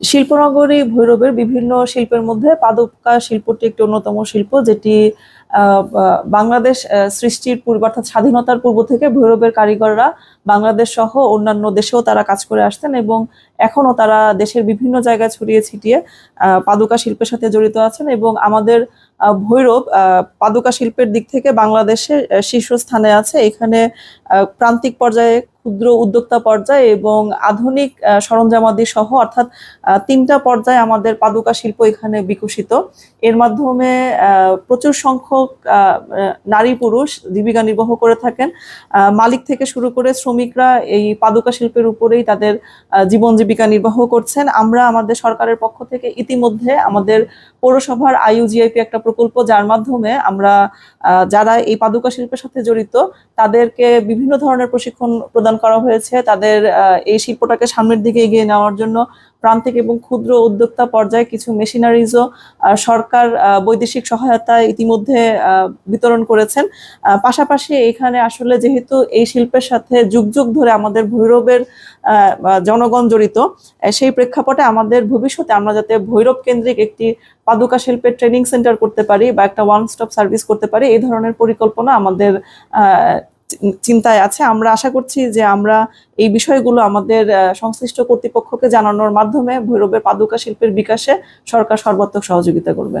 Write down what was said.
শিল্পনগরী ভৈরবের বিভিন্ন শিল্পের মধ্যে পাদুকা শিল্পটি একটি অন্যতম শিল্প, যেটি বাংলাদেশ সৃষ্টির পূর্ব অর্থাৎ স্বাধীনতার পূর্ব থেকে ভৈরবের কারিগররা বাংলাদেশ সহ অন্যান্য দেশেও তারা কাজ করে আসতেন এবং এখনও তারা দেশের বিভিন্ন জায়গায় ছড়িয়ে ছিটিয়ে পাদুকা শিল্পের সাথে জড়িত আছেন এবং আমাদের ভৈরব পাদুকা শিল্পের দিক থেকে বাংলাদেশের আহ, শীর্ষস্থানে আছে। এখানে প্রান্তিক পর্যায়ে ক্ষুদ্র উদ্যোক্তা পর্যায়ে এবং আধুনিক সরঞ্জামাদি সহ অর্থাৎ তিনটা পর্যায়ে আমাদের পাদুকা শিল্প এখানে বিকশিত। এর মাধ্যমে প্রচুর সংখ্যক নারী পুরুষ জীবিকা নির্বাহ করে থাকেন। মালিক থেকে শুরু করে শ্রমিকরা এই পাদুকা শিল্পের উপরেই তাদের জীবন জীবিকা নির্বাহ করছেন। আমরা আমাদের সরকারের পক্ষ থেকে ইতিমধ্যে আমাদের পৌরসভার আইইউজিআইপি একটা প্রকল্প, যার মাধ্যমে আমরা যারা এই পাদুকা শিল্পের সাথে জড়িত, তাদেরকে বিভিন্ন ধরনের প্রশিক্ষণ প্রদান করা হয়েছে। তাদের এই শিল্পটাকে সামনের দিকে এগিয়ে নেওয়ার জন্য প্রান্তিক এবং ক্ষুদ্র উদ্যোক্তা পর্যায়ে কিছু মেশিনারিজও সরকার বৈদেশিক সহায়তা ইতিমধ্যে বিতরণ করেছেন। পাশাপাশি এখানে আসলে যেহেতু এই শিল্পের সাথে যুগ যুগ ধরে আমাদের ভৈরবের জনগণ জড়িত সেই প্রেক্ষাপটে আমাদের ভবিষ্যতে আমরা যাতে ভৈরব কেন্দ্রিক একটি পাদুকা শিল্পের ট্রেনিং সেন্টার করতে পারি বা একটা ওয়ান স্টপ সার্ভিস করতে পারি, এই ধরনের পরিকল্পনা আমাদের চিন্তায় আছে। আমরা আশা করছি যে আমরা এই বিষয়গুলো আমাদের সংশ্লিষ্ট কর্তৃপক্ষকে জানানোর মাধ্যমে ভৈরবের পাদুকা শিল্পের বিকাশে সরকার সর্বাত্মক সহযোগিতা করবে।